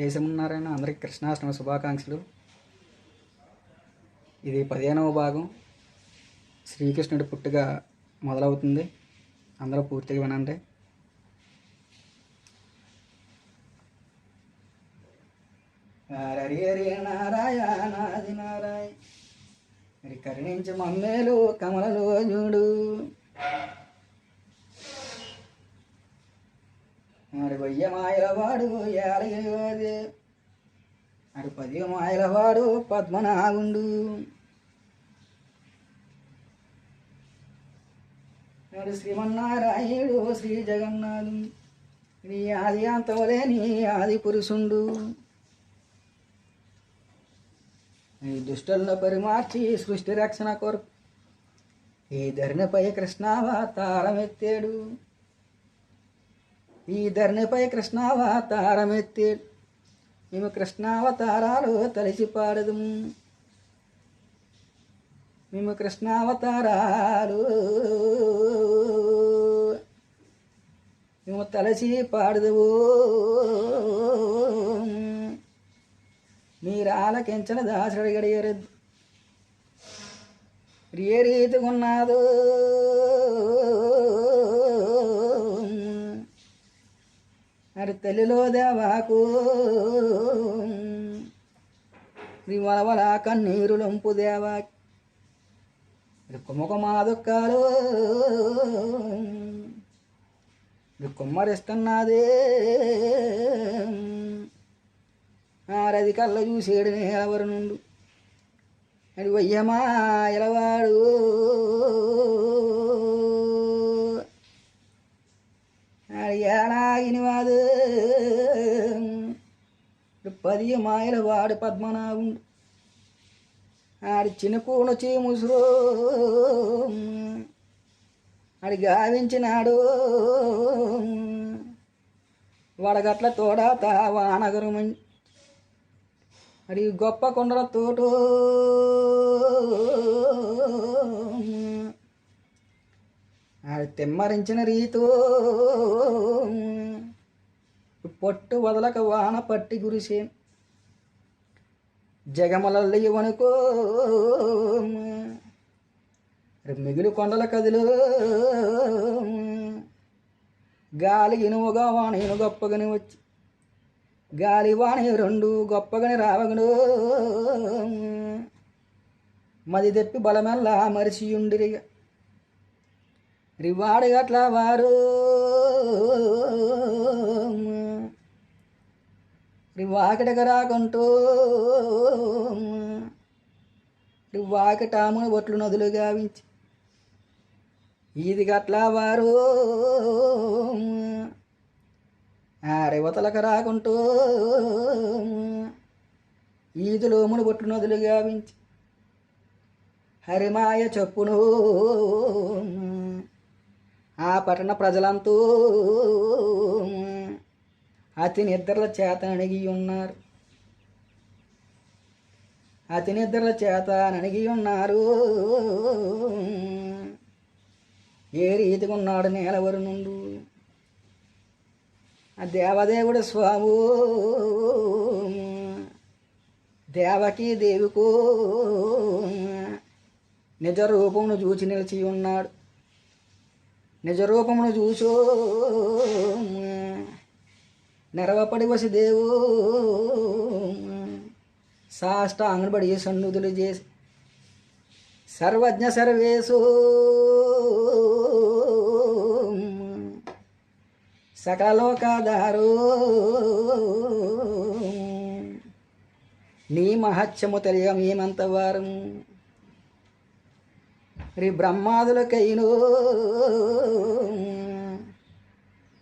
చేసమున్నారైనా అందరికీ కృష్ణాష్టమి శుభాకాంక్షలు. ఇది పదిహేనవ భాగం. శ్రీకృష్ణుడి పుట్టుక మొదలవుతుంది. అందరూ పూర్తిగా వినండి. హరి హరి నారాయణాది నారాయణ. మరి కరుణించి మమ్మేలు కమలలో మరి వయ్య మాయల వాడు ఏలగయోదే మరి పది మాయల వాడు పద్మనాగుండు మరి శ్రీమన్నారాయణుడు శ్రీ జగన్నాథు నీ ఆది అంతవలే నీ ఆది పురుషుండు. ఈ దుష్టలను పరిమార్చి సృష్టి రక్షణ కొరకు ఈ ధరణిపై కృష్ణావతారం ఎత్తాడు ఈ ధరణిపై కృష్ణావతారం మేము కృష్ణావతారాలు తలిసి పాడదుము మేము కృష్ణావతారాలు మేము తలసి పాడదువు మీరాలకించిన దాసుడు గడియరద్దు ఏ రీతిగా ఉన్నాదో మరి తల్లిలో దేవాకు. నీ వలవల కన్నీరు లొంపు దేవా. కుమ్మకుమా దుఃఖాలు రుక్కుమ్మరిస్తున్నదే ఆరది కళ్ళ చూసేడు నేలవరు నుండు అది వయ్యమా ఎలవాడు ఆడి పది మాయల వాడు పద్మనాభుడు ఆడి చిన్నకూన చీముసురు ఆడి గావించినాడు వడగట్ల తోడ తావానగరమని అడి గొప్ప కొండల తోటో తిమ్మరించిన రీతో పొట్టు వదలక వాన పట్టి గురిసే జగమలల్లి వనుకో మిగులు కొండల కదిలో గాలి ఇనువుగా వాన గొప్పగని వచ్చి గాలి వాణి రెండు గొప్పగని రావగను. మది తెప్పి బలమెల్లా మరిచి ఉండిరిగా. రివార్డు గట్ల వారు. రివాకిటకు రాకుంటూ. రివాకిటామును బొట్లు నదులు గావించి. ఇది గట్ల వారు. రేవతలకు రాకుంటూ. ఈదులో బొట్లు నదులు గావించి. హరిమాయ చెప్పును. ఆ పట్టణ ప్రజలంతూ అతి నిద్రల చేత అణిగి ఉన్నారు అతి నిద్రల చేత అణిగి ఉన్నారు ఏ రీతిగా ఉన్నాడు నేలవరు నుండు? ఆ దేవదేవుడు స్వాము దేవకి దేవికో నిజ రూపమును చూచి నిలిచి ఉన్నాడు నిజ రూపమును చూసో నెరవపడి వసిదేవు సాష్టాంగనబడి సన్నుతులు చేసి సర్వజ్ఞ సర్వేశు. సకలోకాదారు నీ మహత్యము తెలియ మేమంత వారం శ్రీ బ్రహ్మాదులకైను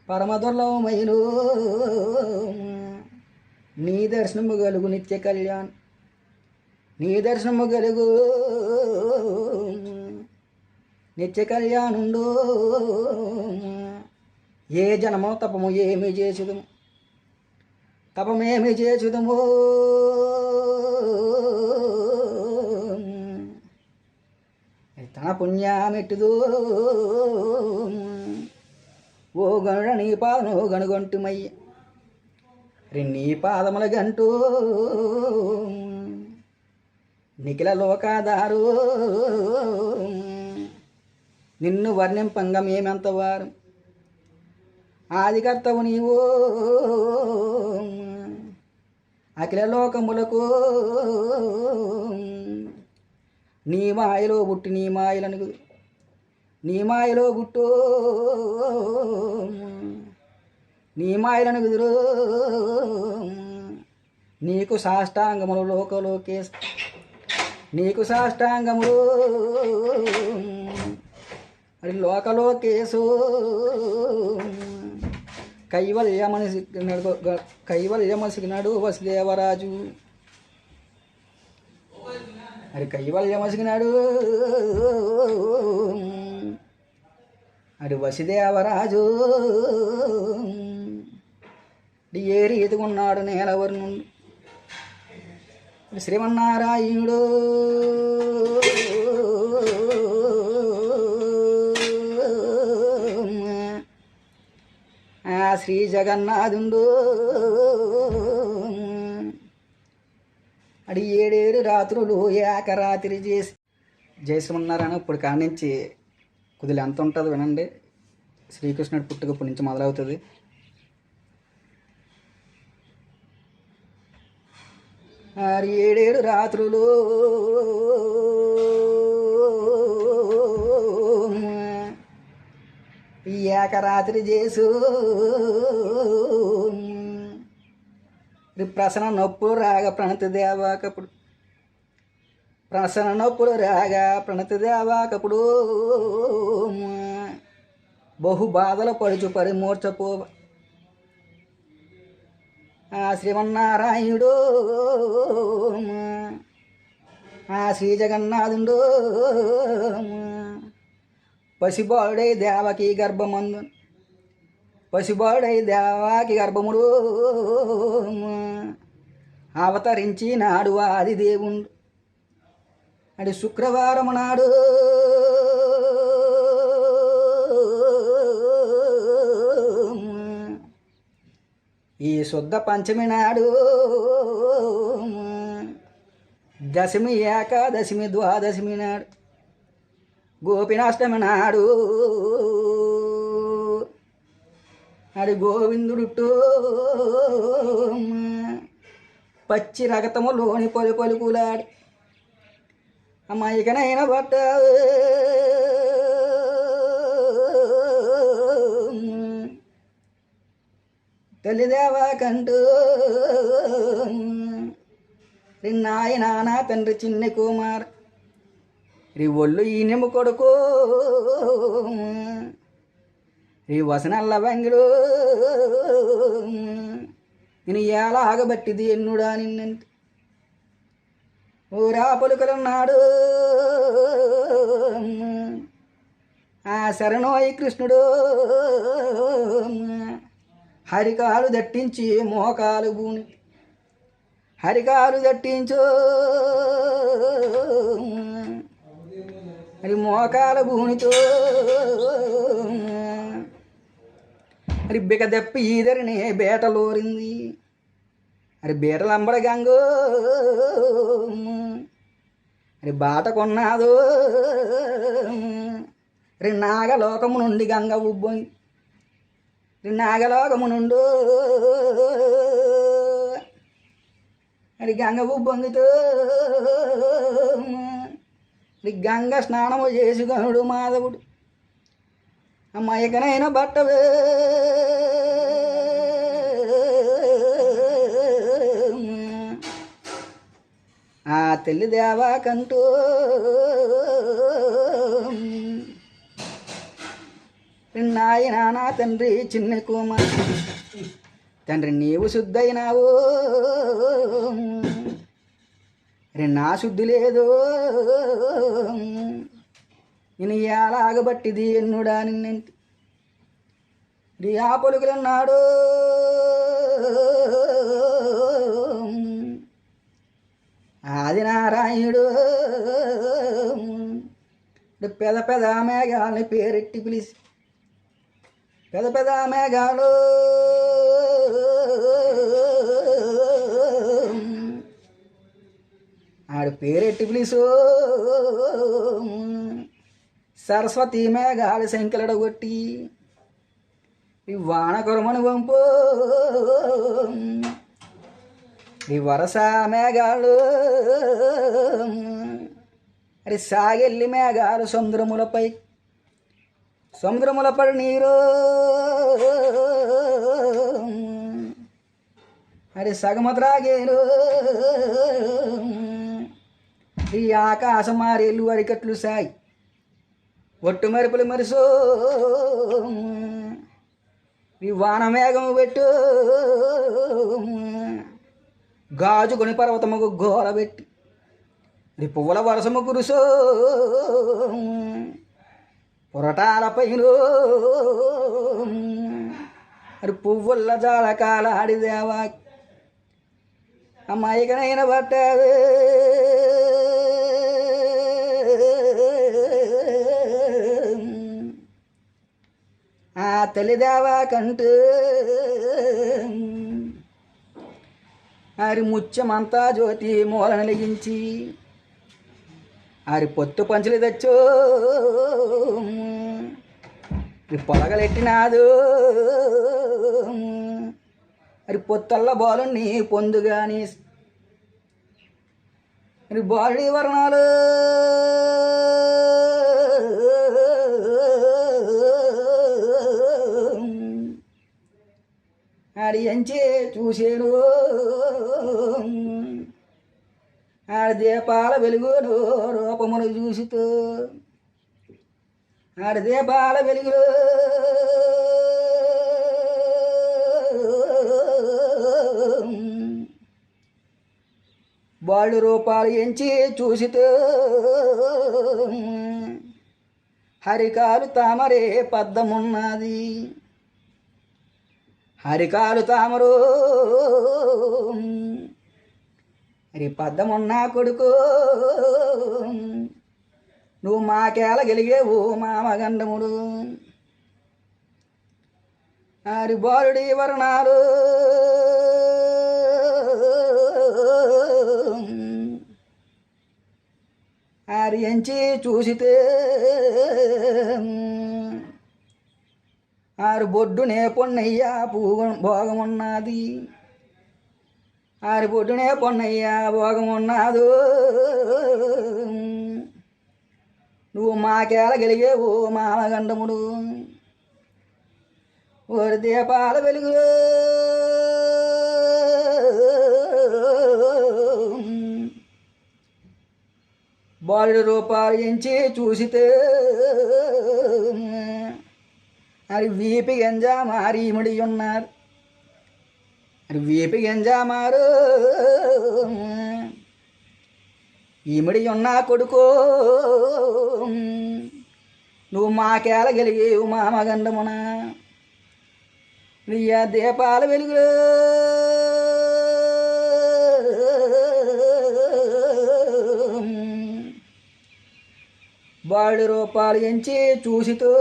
పరమదుర్లభమైను. నీ దర్శనము గలుగు నిత్య కళ్యాణ్ నీ దర్శనము గలుగు నిత్య కళ్యాణుండు ఏ జనమో తపము ఏమి చేసుదము తపమేమి చేసుదము తన పుణ్యామెట్టుదో. ఓ గనుడ నీ పాదను గనుగొంటుమయ్య నీ పాదముల గంటూ. నిఖిల లోకాదారు నిన్ను వర్ణింపంగం ఏమెంతవారు ఆదికర్తవు నీవు. అఖిల లోకములకు. నీ మాయలో పుట్టి నీ మాయలను నీ మాయలో పుట్టు. నీ మాయలను నీకు సాష్టాంగములు లోకలోకే నీకు సాష్టాంగములు. మరి లోకలోకేశు కైవల్యమని మనిషి కైవల్య మసిగినాడు వసుదేవరాజు. మరి కైవల్య మసిగినాడు? అది వసుదేవరాజు. ఏ రీతిగా ఉన్నాడు నేలవరు నుండి. శ్రీమన్నారాయణుడు. ఆ శ్రీ జగన్నాథుండు. అడి ఏడేడు రాత్రులు ఏకరాత్రి చేసి జయశ్రీమన్నారాయణ ఇప్పుడు కాడి నుంచి కొద్దిగా ఎంత ఉంటుంది వినండి. శ్రీకృష్ణుడు పుట్టుక ఇప్పటి నుంచి మొదలవుతుంది. ఆరు ఏడేడు రాత్రులు ఈ ఏకరాత్రి చేసు ప్రసన నొప్పులు రాగ ప్రణతి దేవాకప్పుడు ప్రసన నొప్పులు రాగా ప్రణతి దేవాకప్పుడు బహు బాధలు పడుచు పరిమూర్చపో. ఆ శ్రీమన్నారాయణుడు ఆ శ్రీ జగన్నాథుడు. పసిబాడై దేవకి గర్భమందు. పసిబాడై దేవాకి గర్భముడు. అవతరించి నాడు ఆది దేవుడు. అంటే శుక్రవారం నాడు. ఈ శుద్ధ పంచమి నాడు. దశమి ఏకాదశమి ద్వాదశమి నాడు. గోపినాష్టమి నాడు. అడి గోవిందుడుట్టు పచ్చి రగతములోని పలు పలుకులాడి అమ్మాయికనైన బట్ట తల్లిదేవా కంటూ నాయ నాన్న తండ్రి చిన్న కుమార్. రి ఒళ్ళు ఈనెము కొడుకో ఈ వసనల్ల వంగిడు నేను ఏలాగబట్టిది ఎన్నుడా నిన్నంటే ఊరా పలుకలున్నాడు. ఆ శరణోయి కృష్ణుడు. హరికాలు దట్టించి మోకాలు భూమి హరికాలు దట్టించు. మరి మోకాల భూమితో అరి బిక దెప్పి ఈదరిని బేటలోరింది. అరి బీటలంబడ గంగు. మరి బాట కొన్నాదో. రి నాగలోకము నుండి గంగ ఉబ్బొంది రి నాగలోకము నుండు. మరి గంగ ఉబ్బొంగితో. గంగ స్నానము చేసుకొనుడు మాధవుడు. అమ్మాయికనైన బట్టవే. ఆ తెల్లి దేవా కంటూ. నాయ నానా తండ్రి చిన్న కుమార్. తండ్రి నీవు శుద్ధైనావు. రెండు నా శుద్ధి లేదు. నేను ఎలాగబట్టిది ఎన్నుడా నిన్నంటి. రియా పొలుగులన్నాడు. ఆదినారాయణుడు పెద పెద మేఘాలని పేరెట్టి పిలిచి పెద పెద మేఘాలు. ఆడు పేరెట్టి పిలిచో. సరస్వతి మేఘాలు శంకలడగొట్టి ఈ వాన కురమను వంపు. ఈ వరస మేఘాలు అరే సాగెల్లి మేఘాలు సముద్రములపై సముద్రములపడి నీరు. అరే సగమ త్రాగేను ఈ ఆకాశం మారేళ్ళు అరికట్లు సాయి. ఒట్టు మరుపులు మెరుసు. ఈ వానమేఘము పెట్టు. గాజు కొని పర్వతముకు గోల పెట్టి ఇది పువ్వుల వరసము కురుసు. పొరటాల పైన. మరి పువ్వుల జాల కాలాడిదేవా అమ్మాయికనైన పట్టాడు ఆ తల్లిదేవా కంటూ ఆరి ముత్యమంతా జ్యోతి మూల లెగించి ఆరి పొత్తు పంచులు తెచ్చో. పొలగలెట్టినాదు. మరి పొత్తల్ల బాలుని పొందుగాని మరి బాలుడి వర్ణాలు. ఆడి ఎంచే చూసేను. ఆడ దీపాల వెలుగును రూపమును చూసితో. ఆడ దీపాల వెలుగు బాళ్ళు రూపాలు ఎంచి చూసితో. హరికాలు తామరే పద్దమున్నది హరికాలు తామరు హరి పద్దమున్నా కొడుకు. నువ్వు మాకేల గెలిగేవు మామగండముడు హరి బాలుడి వర్ణాలు. హరి ఎంచి చూసితే ఆరు బొడ్డునే పొన్నయ్యా పూగ భోగమున్నది. ఆరి బొడ్డునే పొన్నయ్య భోగమున్నాదు. నువ్వు మాకేళ గెలిగేవు మామగండముడు ఓరి దీపాల వెలుగు. బాలుడి రూపాలు ఎంచి చూసితే అది వీపి గంజా మారి ఇమిడి ఉన్నారు వీపి గంజా మారు ఈమిడి ఉన్న కొడుకో. నువ్వు మాకేల గెలిగేవు మామగండమున నీ దీపాల వెలుగులో. వాళ్ళు రూపాలు ఎంచి చూసితో.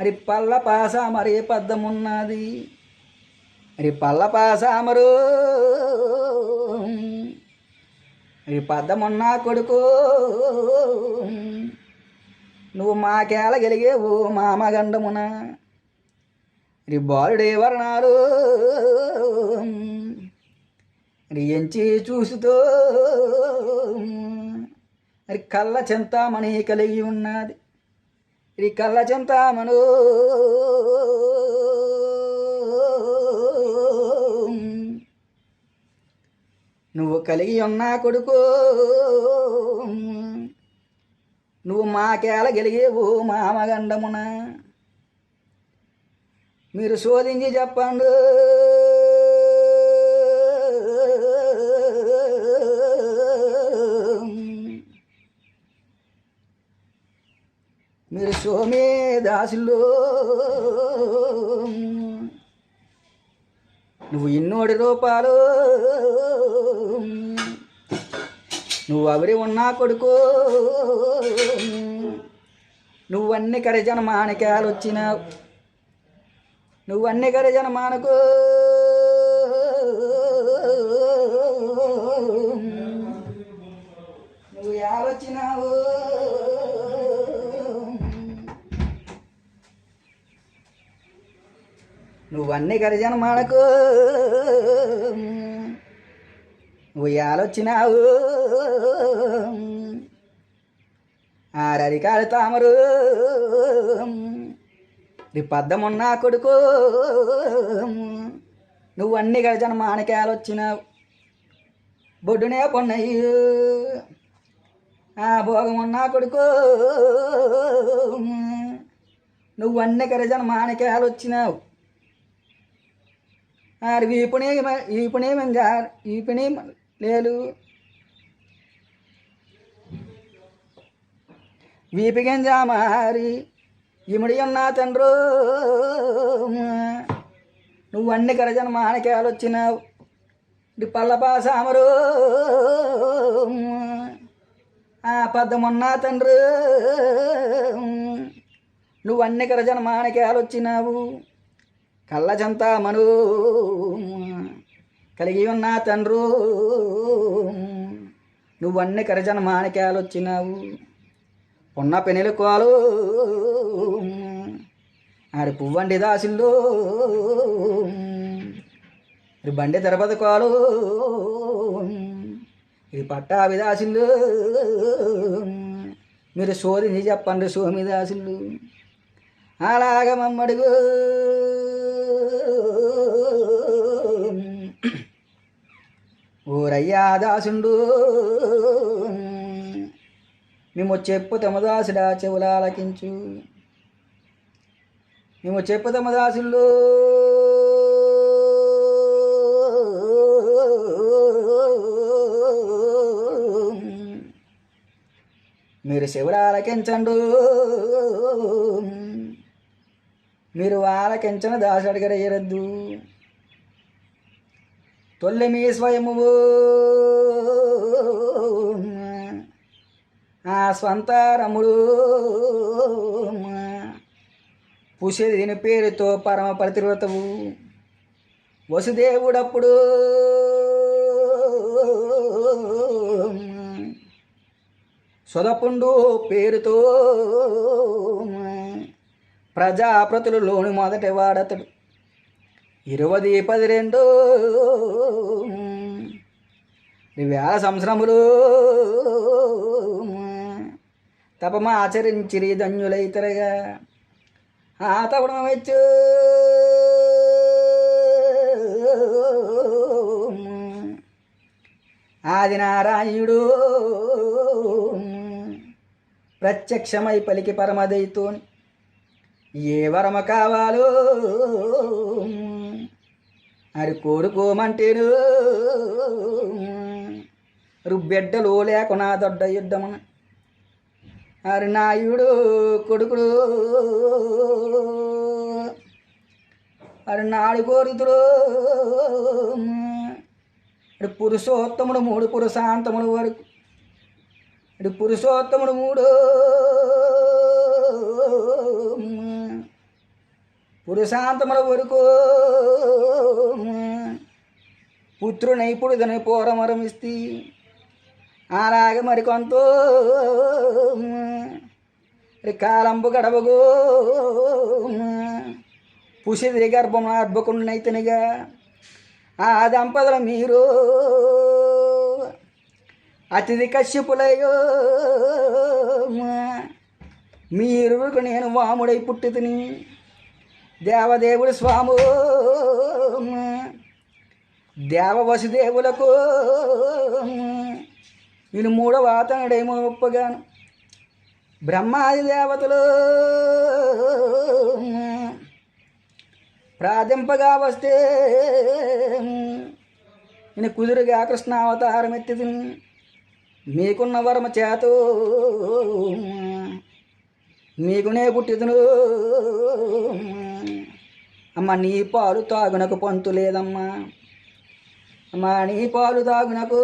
మరి పల్ల పాసామరే మరి పద్దమున్నది. మరి పల్ల పాసామరు. మరి కొడుకు. నువ్వు మాకేల గెలిగేవు మామగండమున రి బాలుడే వర్ణాలు. రి ఎంచి చూసుతో. మరి కళ్ళ చింతామణి కలిగి ఉన్నది. ఇది కళ్ళ చింతామను. నువ్వు కలిగి ఉన్నా కొడుకు. నువ్వు మాకేల గెలిగేవు మామగండమున మీరు శోధించి చెప్పండు. సోమే దాసులు. నువ్వు ఇన్నోడి రూపాలు. నువ్వు అవరి ఉన్నా కొడుకు. నువ్వన్ని కరిజన మాణికాలు వచ్చినావు. నువ్వన్ని కరిజన మానకు నువ్వన్నీ గరిజన మనకు ఉయ్యాలొచ్చినావు ఆరరికాడు తామరు. నీ పద్దమున్నా కొడుకు. నువ్వు అన్ని గడిచిన మాణిక్యాలు వచ్చినావు. బొడ్డునే పొన్నయ్యి. ఆ భోగమున్నా కొడుకు. నువ్వు అన్ని గరిజన మాణిక్యాలు వచ్చినావు. ఆరి వీపునే వీపునే మంజార్ వీపునే లేలు. వీపిగంజా మారి ఇముడి ఉన్నా తండ్రు? నువ్వు అన్ని గరజన మానకేలు వచ్చినావు. ఇది పల్లపాసామరు ఆ పద్దమున్నా తండ్రు? నువ్వు అన్ని గరజన మానకేలు వచ్చినావు. కళ్ళజంతా మను. కలిగి ఉన్న తండ్రు. నువ్వన్నీ కరజన మాణిక్యాలు వచ్చినావు ఉన్న పెనులు కోలు ఆరి పువ్వండి దాసిల్లు. ఇది బండి తిరుపతి కోలు ఇది పట్టాభి దాసిల్లు. మీరు సోదిని చెప్పండి సోమి దాసిల్లు. అలాగ మమ్మడుగు ఊరయ్యా దాసుండు. మేము చెప్పు తమ దాసుడా చెవులాలకించు మేము చెప్పు తమ దాసులు మీరు శివులాలకించండు మీరు ఆలకించిన దాసు అడగరయ్యరద్దు తొల్లిమి స్వయము. స్వయమువు ఆ స్వంత రముడు పుషది దీని పేరుతో పరమ పతివ్రతవు వసుదేవుడప్పుడు. సొదపుండు పేరుతో. ప్రజాప్రతులలోని మొదటి వాడతడు. ఇరవది పది రెండు వేల సంవత్సరములు. తపమ ఆచరించిరి ధన్యులైతరగా ఆ తపడం వచ్చు ప్రత్యక్షమై పలికి పరమదైతోని. ఏ వరమ కావాలో అది కోరుకోమంటేను రుబ్బెడ్డలు లేకున్నా దొడ్డ యుద్ధమని అరి నాయుడు కొడుకుడు. అరి నాడు కోరుతుడు. అడి పురుషోత్తముడు మూడు పురుషాంతముడు వరకు. అడి పురుషోత్తముడు మూడు. పురుషాంతముల వరకు. పుత్రునైపుడు దాని పోరమరమిస్తి అలాగే మరికొంత. కాలంబు గడవగో. పుషిది గర్భం అర్భకుండనైతనిగా ఆ దంపతుల మీరు. అతిథి కశ్యపులయో. మీరు నేను వాముడై పుట్టితిని. దేవదేవుడు స్వాము. దేవ వసుదేవులకు నేను మూడవ అతనుడేమో ఒప్పగాను. బ్రహ్మాది దేవతలు. ప్రార్థింపగా వస్తే నేను కుదురుగా కృష్ణావతారం ఎత్తి మీకున్న వరమ చేతు మీకునే పుట్టిదును అమ్మ నీ పాలు తాగునకు పంతు లేదమ్మా. అమ్మా నీ పాలు తాగునకు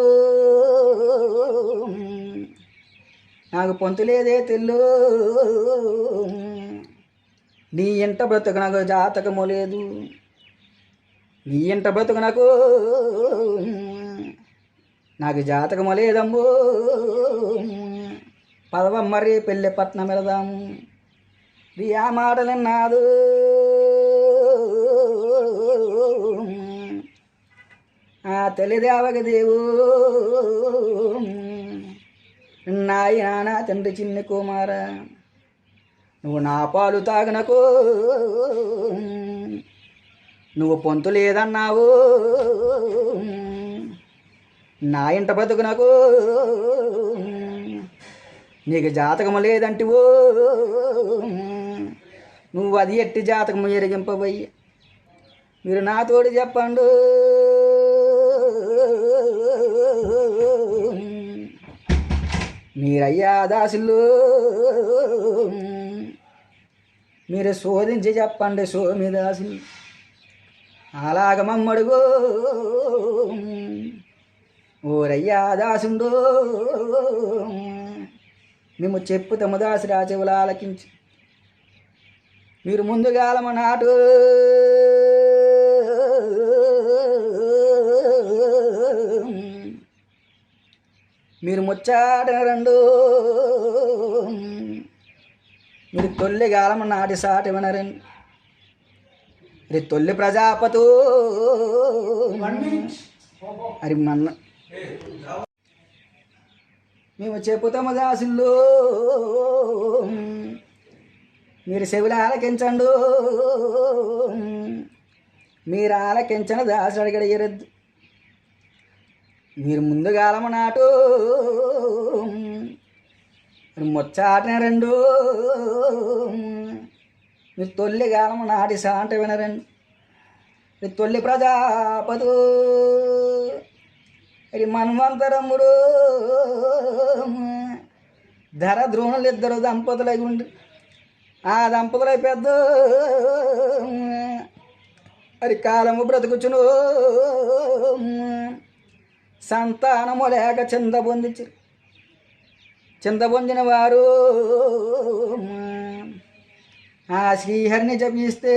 నాకు పొంతు లేదే తెల్లు. నీ ఇంట బ్రతుకు నాకు జాతకము లేదు. నీ ఇంట బ్రతుకు నాకు నాకు జాతకము లేదమ్మో. పదవమ్మరి పెళ్ళి పట్నం వెళదాము. రియా మాటలు నాదు ఆ తల్లిదేవక దేవు నాయన తండ్రి చిన్ని కుమార నువ్వు నా పాలు తాగనకు. నువ్వు పొంతు లేదన్నావు. నా ఇంట బతుకునకు. నీకు జాతకము లేదంటివో. నువ్వు అది ఎట్టి జాతకము ఎరిగింపబోయి. మీరు నాతోడు చెప్పండు. మీరయ్యా దాసులు. మీరు శోధించి చెప్పండి సోమి దాసులు. అలాగ మమ్మడుగో. ఓరయ్యా దాసుండో. మేము చెప్పు తమ దాసి రాజవులు ఆలకించి మీరు ముందుగాలమ నాటు మీరు ముచ్చాట రెండు మీరు తొల్లి గాలమ నాటి సాటి వినరండి మరి తొల్లి ప్రజాపతు. అది మన్న మేము చెప్పుతాము దాసులు మీరు చెవులు ఆలకించండు. మీరు ఆలకించని దాసుడు అడిగడ మీరు ముందుగాలమ నాటు. మరి ముచ్చాటన రెండు. మీరు తొల్లి గాలమ నాటి సాంట వినరండి మీరు తొల్లి ప్రజాపదు మరి మన్వంతరముడు. ధర ద్రోణులు ఇద్దరు దంపతులై ఉండి ఆ దంపతులై పెద్ద. మరి కాలము బ్రతుకుచును. సంతానము లేక చిందబొందించి చిందబొందిన పొందిన వారు ఆ శ్రీహరిని జపిస్తే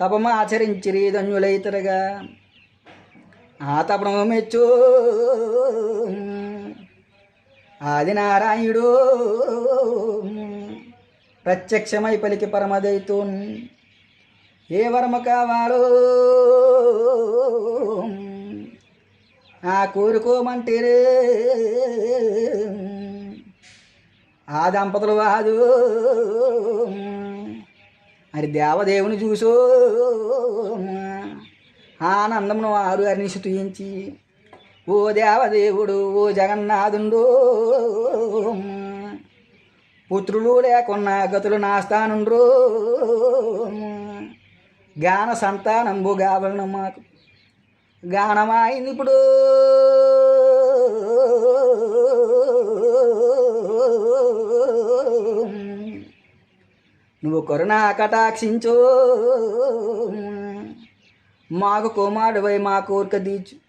తపమాచరించిరి ధన్యులైతరుగా. ఆ తపనము మెచ్చు ఆదినారాయణుడు ప్రత్యక్షమై పలికి పరమదైతూ ఏ వరమ కావాలో ఆ కోరుకోమంటేరే ఆ దంపతులు వాదు. మరి దేవదేవుని చూసో. ఆనందమును ఆరు అరిని స్థుయించి ఓ దేవదేవుడు ఓ జగన్నాథుండు. పుత్రులు లేకున్నా గతులు నాస్తానుండ్రు జ్ఞాన గాన సంతానంబు గావలను మాకు. గానమాయింది ఇప్పుడు నువ్వు కరుణా కటాక్షించు. మాకు కుమారుడివై మా కోరిక తీర్చు.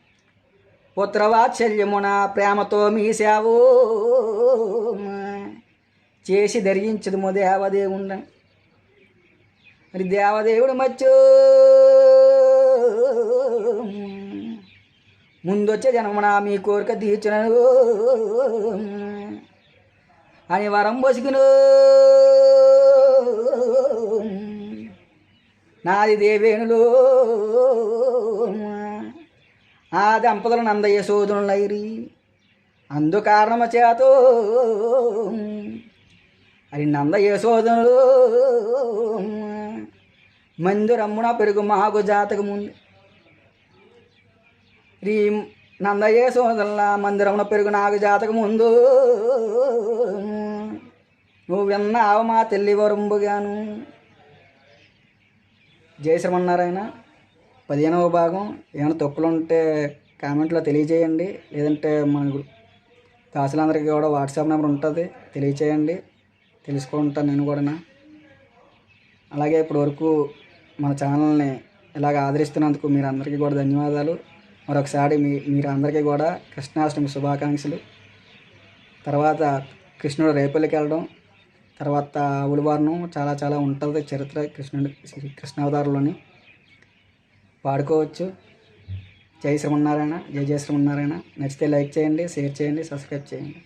పుత్రవాత్సల్యమున ప్రేమతో మీ చేసి ధరించదు దేవదేవుండ మరి దేవదేవుడు మచ్చు. ముందొచ్చే జన్మన మీ కోరిక తీర్చునను. అని వరం పొసుకును. నాది దేవేణులు ఆ దంపతులు నంద సోదరులైరి. అందు కారణము అని నందయ సోదరులు. మందు రమ్మున పెరుగు మాకు జాతకముంది. శ్రీ నందయ్య సోదల్ల మందిరమున పెరుగు నాకు జాతకం ముందు నువ్వు విన్నావు మా తెల్లి వరంబుగాను జయశ్రమన్నారాయణ పదిహేనవ భాగం. ఏమైనా తప్పులు ఉంటే కామెంట్లో తెలియజేయండి. లేదంటే మన దాసులందరికీ కూడా వాట్సాప్ నెంబర్ ఉంటుంది. తెలియచేయండి. తెలుసుకుంటాను నేను కూడా అలాగే ఇప్పటివరకు మన ఛానల్ని ఇలాగ ఆదరిస్తున్నందుకు మీరు అందరికీ కూడా ధన్యవాదాలు. మరొకసారి మీ మీరు అందరికీ కూడా కృష్ణాష్టమి శుభాకాంక్షలు. తర్వాత కృష్ణుడు రేపల్లికి వెళ్ళడం తర్వాత ఉలివారణం చాలా చాలా ఉంటుంది చరిత్ర కృష్ణుడి శ్రీ కృష్ణావతారంలోని. వాడుకోవచ్చు. జై శ్రీమన్నారాయణ జై జయ శ్రీమన్నారాయణ. నచ్చితే లైక్ చేయండి షేర్ చేయండి సబ్స్క్రైబ్ చేయండి.